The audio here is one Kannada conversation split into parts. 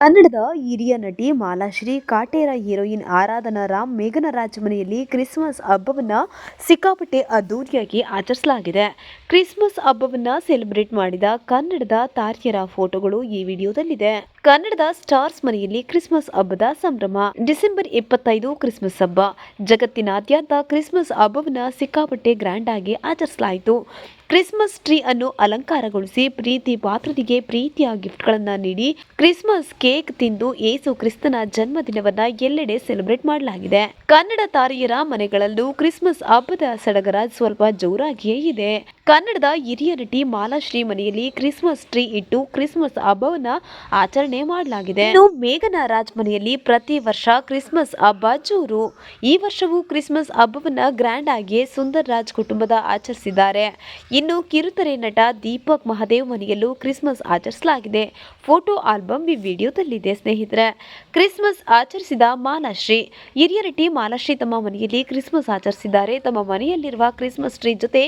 ಕನ್ನಡದ ಹಿರಿಯ ನಟಿ ಮಾಲಾಶ್ರೀ ಕಾಟೇರ ಹೀರೋಯಿನ್ ಆರಾಧನಾ ರಾಮ್ ಮೇಘನ ರಾಜಮನೆಯಲ್ಲಿ ಕ್ರಿಸ್ಮಸ್ ಹಬ್ಬವನ್ನ ಸಿಕ್ಕಾಪಟ್ಟೆ ಅದ್ದೂರಿಯಾಗಿ ಆಚರಿಸಲಾಗಿದೆ. ಕ್ರಿಸ್ಮಸ್ ಹಬ್ಬವನ್ನ ಸೆಲೆಬ್ರೇಟ್ ಮಾಡಿದ ಕನ್ನಡದ ತಾರ್ಯರ ಫೋಟೋಗಳು ಈ ವಿಡಿಯೋದಲ್ಲಿದೆ. ಕನ್ನಡದ ಸ್ಟಾರ್ಸ್ ಮನೆಯಲ್ಲಿ ಕ್ರಿಸ್ಮಸ್ ಹಬ್ಬದ ಸಂಭ್ರಮ. ಡಿಸೆಂಬರ್ ಇಪ್ಪತ್ತೈದು ಕ್ರಿಸ್ಮಸ್ ಹಬ್ಬ. ಜಗತ್ತಿನಾದ್ಯಂತ ಕ್ರಿಸ್ಮಸ್ ಹಬ್ಬವನ್ನ ಸಿಕ್ಕಾಪಟ್ಟೆ ಗ್ರ್ಯಾಂಡ್ ಆಗಿ ಆಚರಿಸಲಾಯಿತು. ಕ್ರಿಸ್ಮಸ್ ಟ್ರೀ ಅನ್ನು ಅಲಂಕಾರಗೊಳಿಸಿ ಪ್ರೀತಿ ಪಾತ್ರರಿಗೆ ಪ್ರೀತಿಯ ಗಿಫ್ಟ್ಗಳನ್ನು ನೀಡಿ ಕ್ರಿಸ್ಮಸ್ ಕೇಕ್ ತಿಂದು ಏಸು ಕ್ರಿಸ್ತನ ಜನ್ಮದಿನವನ್ನ ಎಲ್ಲೆಡೆ ಸೆಲೆಬ್ರೇಟ್ ಮಾಡಲಾಗಿದೆ. ಕನ್ನಡ ತಾರೆಯರ ಮನೆಗಳಲ್ಲೂ ಕ್ರಿಸ್ಮಸ್ ಹಬ್ಬದ ಸಡಗರ ಸ್ವಲ್ಪ ಜೋರಾಗಿಯೇ ಇದೆ. ಕನ್ನಡದ ಹಿರಿಯ ನಟಿ ಮಾಲಾಶ್ರೀ ಮನೆಯಲ್ಲಿ ಕ್ರಿಸ್ಮಸ್ ಟ್ರೀ ಇಟ್ಟು ಕ್ರಿಸ್ಮಸ್ ಹಬ್ಬವನ್ನ ಆಚರಣೆ ಮಾಡಲಾಗಿದೆ. ಇನ್ನು ಮೇಘನ ರಾಜ್ ಮನೆಯಲ್ಲಿ ಪ್ರತಿ ವರ್ಷ ಕ್ರಿಸ್ಮಸ್ ಹಬ್ಬ ಜೋರು. ಈ ವರ್ಷವೂ ಕ್ರಿಸ್ಮಸ್ ಹಬ್ಬವನ್ನ ಗ್ರ್ಯಾಂಡ್ ಆಗಿ ಸುಂದರ್ ರಾಜ್ ಕುಟುಂಬದ ಆಚರಿಸಿದ್ದಾರೆ. ಇನ್ನು ಕಿರುತೆರೆ ನಟ ದೀಪಕ್ ಮಹದೇವ್ ಮನೆಯಲ್ಲೂ ಕ್ರಿಸ್ಮಸ್ ಆಚರಿಸಲಾಗಿದೆ. ಫೋಟೋ ಆಲ್ಬಮ್ ಈ ವಿಡಿಯೋದಲ್ಲಿದೆ ಸ್ನೇಹಿತರೆ. ಕ್ರಿಸ್ಮಸ್ ಆಚರಿಸಿದ ಮಾಲಾಶ್ರೀ ಹಿರಿಯ ನಟಿ ಮಾಲಾಶ್ರೀ ತಮ್ಮ ಮನೆಯಲ್ಲಿ ಕ್ರಿಸ್ಮಸ್ ಆಚರಿಸಿದ್ದಾರೆ. ತಮ್ಮ ಮನೆಯಲ್ಲಿರುವ ಕ್ರಿಸ್ಮಸ್ ಟ್ರೀ ಜೊತೆ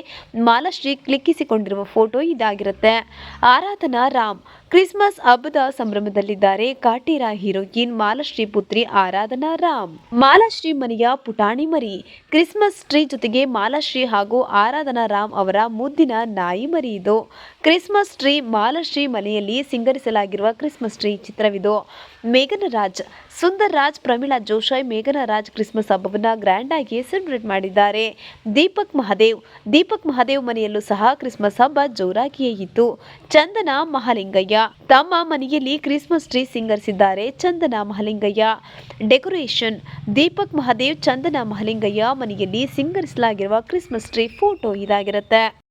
ಮಾಲಾಶ್ರೀ ಕ್ಲಿಕ್ಕಿಸಿಕೊಂಡಿರುವ ಫೋಟೋ ಇದಾಗಿರುತ್ತೆ. ಆರಾಧನಾ ರಾಮ್ ಕ್ರಿಸ್ಮಸ್ ಹಬ್ಬದ ಸಂಭ್ರಮದಲ್ಲಿದ್ದಾರೆ ಕಾಟೇರ ಹೀರೋಯಿನ್ ಮಾಲಾಶ್ರೀ ಪುತ್ರಿ ಆರಾಧನಾ ರಾಮ್. ಮಾಲಾಶ್ರೀ ಮನೆಯ ಪುಟಾಣಿ ಮರಿ. ಕ್ರಿಸ್ಮಸ್ ಟ್ರೀ ಜೊತೆಗೆ ಮಾಲಾಶ್ರೀ ಹಾಗೂ ಆರಾಧನಾ ರಾಮ್ ಅವರ ಮುದ್ದಿನ ನಾಯಿ ಮರಿ ಇದು. ಕ್ರಿಸ್ಮಸ್ ಟ್ರೀ ಮಾಲಾಶ್ರೀ ಮನೆಯಲ್ಲಿ ಸಿಂಗರಿಸಲಾಗಿರುವ Christmas tree ಚಿತ್ರವಿದು. ಮೇಘನ Raj Sundar Raj Pramila ಜೋಶಾಯ್ ಮೇಘನ Raj Christmas ಹಬ್ಬವನ್ನು ಗ್ರ್ಯಾಂಡ್ ಆಗಿ ಸೆಲೆಬ್ರೇಟ್ ಮಾಡಿದ್ದಾರೆ. ದೀಪಕ್ ಮಹಾದೇವ್ ದೀಪಕ್ ಮಹಾದೇವ್ ಮನೆಯಲ್ಲೂ ಸಹ ಕ್ರಿಸ್ಮಸ್ ಹಬ್ಬ ಜೋರಾಗಿಯೇ ಇತ್ತು. ಚಂದನ ತಮ್ಮ ಮನೆಯಲ್ಲಿ ಕ್ರಿಸ್ಮಸ್ ಟ್ರೀ ಸಿಂಗರಿಸಿದ್ದಾರೆ ಚಂದನ ಮಹಲಿಂಗಯ್ಯ. ಡೆಕೋರೇಷನ್, ದೀಪಕ್ ಮಹಾದೇವ್ ಚಂದನ ಮಹಾಲಿಂಗಯ್ಯ ಮನೆಯಲ್ಲಿ ಸಿಂಗರಿಸಲಾಗಿರುವ ಕ್ರಿಸ್ಮಸ್ ಟ್ರೀ ಫೋಟೋ ಇದಾಗಿರುತ್ತೆ.